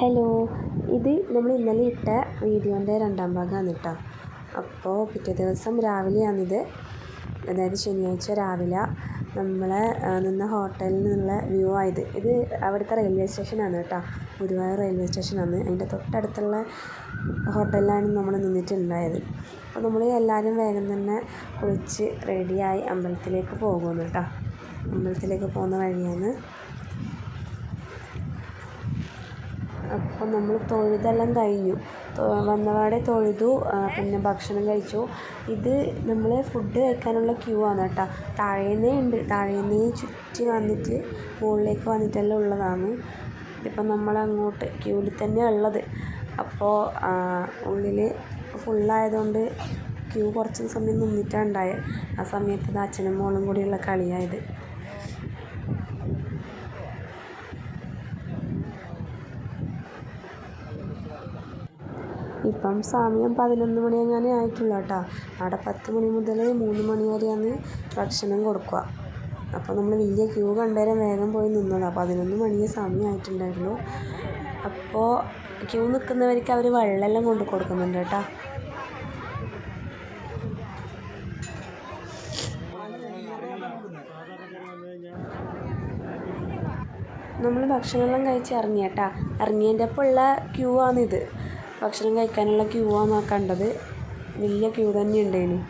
Hello ഇത് നമ്മൾ ഇന്നലെ ഇട്ട വീഡിയോന്റെ രണ്ടാം ഭാഗമാണ് കേട്ടോ. അപ്പോൾ പിറ്റേ ദിവസം രാവിലെയാണിത്. അതായത് ശനിയാഴ്ച രാവിലെ നമ്മൾ നിന്ന ഹോട്ടലിൽ നിന്നുള്ള വ്യൂ ആയത്. ഇത് അവിടുത്തെ റെയിൽവേ സ്റ്റേഷനാണ് കേട്ടോ. ഗുരുവായൂർ റെയിൽവേ സ്റ്റേഷനാണ്. അതിന്റെ തൊട്ടടുത്തുള്ള ഹോട്ടലിലാണ് നമ്മൾ നിന്നിട്ടുണ്ടായത്. അപ്പോൾ നമ്മൾ എല്ലാവരും വേഗം തന്നെ കുളിച്ച് റെഡിയായി അമ്പലത്തിലേക്ക് പോകുന്നു കേട്ടോ. അമ്പലത്തിലേക്ക് പോകുന്ന വഴിയാണ് അപ്പോൾ നമ്മൾ തൊഴുതെല്ലാം കഴിഞ്ഞു. വന്നപാടെ തൊഴുതു പിന്നെ ഭക്ഷണം കഴിച്ചു. ഇത് നമ്മൾ ഫുഡ് കഴിക്കാനുള്ള ക്യൂ ആണ് കേട്ടോ. താഴേന്നേ ഉണ്ട്. താഴേന്നേ ചുറ്റി വന്നിട്ട് മുകളിലേക്ക് വന്നിട്ടെല്ലാം ഉള്ളതാണ്. ഇപ്പം നമ്മൾ അങ്ങോട്ട് ക്യൂവിൽ തന്നെ ഉള്ളത്. അപ്പോൾ ഉള്ളിൽ ഫുള്ളായതുകൊണ്ട് ക്യൂ കുറച്ച് സമയം നിന്നിട്ടാണ് ഉണ്ടായത് ആ സമയത്ത് അച്ഛനും മോളും കൂടിയുള്ള കളിയായത് ഇപ്പം സമയം പതിനൊന്ന് മണി അങ്ങനെ ആയിട്ടുള്ളൂ കേട്ടോ. അവിടെ പത്ത് മണി മുതൽ മൂന്ന് മണി വരെയാണ് ഭക്ഷണം കൊടുക്കുക. അപ്പോൾ നമ്മൾ വലിയ ക്യൂ കണ്ടേരം വേഗം പോയി നിന്നതാണ് പതിനൊന്ന് മണിയേ സമയമായിട്ടുണ്ടായിരുന്നു അപ്പോൾ ക്യൂ നിൽക്കുന്നവർക്ക് അവർ വെള്ളമെല്ലാം കൊണ്ട് കൊടുക്കുന്നുണ്ട് കേട്ടോ. നമ്മൾ ഭക്ഷണമെല്ലാം കഴിച്ച് ഇറങ്ങിയട്ടാ ഇറങ്ങിയതിന്റെ ഒപ്പം ഉള്ള ക്യൂ ആണിത്. ഭക്ഷണം കഴിക്കാനുള്ള ക്യൂ ആണ് കണ്ടത്. വലിയ ക്യൂ തന്നെ ഉണ്ടായിരുന്നു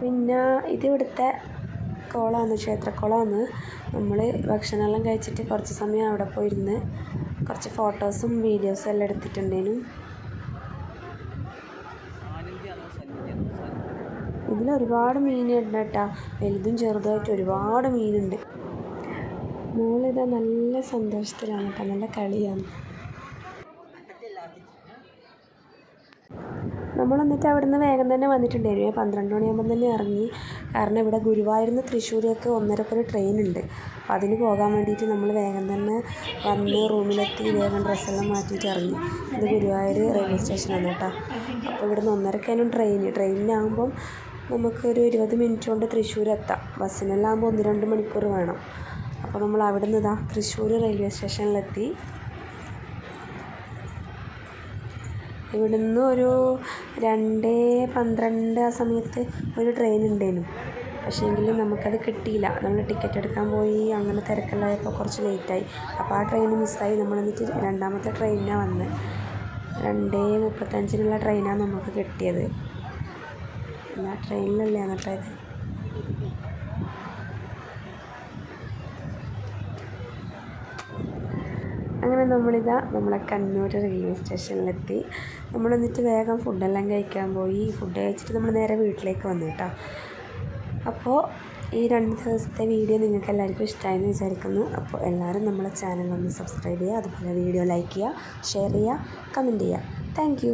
പിന്നെ ഇതിവിടുത്തെ കുളമാണ് ക്ഷേത്രക്കുളമാണ് നമ്മൾ ഭക്ഷണമെല്ലാം കഴിച്ചിട്ട് കുറച്ച് സമയം അവിടെ പോയിരുന്ന് കുറച്ച് ഫോട്ടോസും വീഡിയോസും എല്ലാം എടുത്തിട്ടുണ്ടേനു. ഇതിൽ ഒരുപാട് മീനുണ്ട് കേട്ടോ. വലുതും ചെറുതുമായിട്ട് ഒരുപാട് മീനുണ്ട്. മോളിതാ നല്ല സന്തോഷത്തിലാണ് കേട്ടോ. നല്ല കളിയാണ്. നമ്മൾ എന്നിട്ട് അവിടുന്ന് വേഗം തന്നെ വന്നിട്ടുണ്ടായിരുന്നു പന്ത്രണ്ട് മണിയാകുമ്പോൾ തന്നെ ഇറങ്ങി. കാരണം ഇവിടെ ഗുരുവായൂരിൽ നിന്ന് തൃശ്ശൂരേക്ക് ഒന്നരക്കൊരു ട്രെയിൻ ഉണ്ട് അതിന് പോകാൻ വേണ്ടിയിട്ട് നമ്മൾ വേഗം തന്നെ വന്ന് റൂമിലെത്തി വേഗം ഡ്രസ്സെല്ലാം മാറ്റിയിട്ട് ഇറങ്ങി. ഇത് ഗുരുവായൂർ റെയിൽവേ സ്റ്റേഷനാണ് കേട്ടോ. അപ്പോൾ ഇവിടുന്ന് ഒന്നരക്കാനും ട്രെയിൻ. ട്രെയിനിനാകുമ്പം നമുക്കൊരു ഇരുപത് മിനിറ്റ് കൊണ്ട് തൃശ്ശൂർ എത്താം ബസ്സിനെല്ലാം ആകുമ്പോൾ ഒന്ന് രണ്ട് മണിക്കൂർ വേണം. അപ്പോൾ നമ്മൾ അവിടെ നിന്ന് തൃശ്ശൂർ റെയിൽവേ സ്റ്റേഷനിലെത്തി. ഇവിടുന്ന് ഒരു രണ്ട് പന്ത്രണ്ട് ആ സമയത്ത് ഒരു ട്രെയിൻ ഉണ്ടായിരുന്നു എങ്കിലും നമുക്കത് കിട്ടിയില്ല. നമ്മൾ ടിക്കറ്റ് എടുക്കാൻ പോയി അങ്ങനെ തിരക്കല്ലായപ്പോൾ കുറച്ച് ലേറ്റായി അപ്പോൾ ആ ട്രെയിൻ മിസ്സായി നമ്മൾ എന്നിട്ട് രണ്ടാമത്തെ ട്രെയിനിനാണ് വന്നത് രണ്ട് മുപ്പത്തഞ്ചിനുള്ള ട്രെയിനാണ് നമുക്ക് കിട്ടിയത്. ആ ട്രെയിനിലല്ലേ ഇത് അങ്ങനെ നമ്മളിതാ നമ്മളെ കണ്ണൂർ റെയിൽവേ സ്റ്റേഷനിലെത്തി. നമ്മൾ എന്നിട്ട് വേഗം ഫുഡെല്ലാം കഴിക്കാൻ പോയി. ഫുഡ് കഴിച്ചിട്ട് നമ്മൾ നേരെ വീട്ടിലേക്ക് വന്നു കേട്ടോ. അപ്പോൾ ഈ രണ്ട് ദിവസത്തെ വീഡിയോ നിങ്ങൾക്ക് എല്ലാവർക്കും ഇഷ്ടമായെന്ന് വിചാരിക്കുന്നു. അപ്പോൾ എല്ലാവരും നമ്മുടെ ചാനൽ ഒന്ന് സബ്സ്ക്രൈബ് ചെയ്യുക അതുപോലെ വീഡിയോ ലൈക്ക് ചെയ്യുക ഷെയർ ചെയ്യുക കമന്റ് ചെയ്യുക. താങ്ക്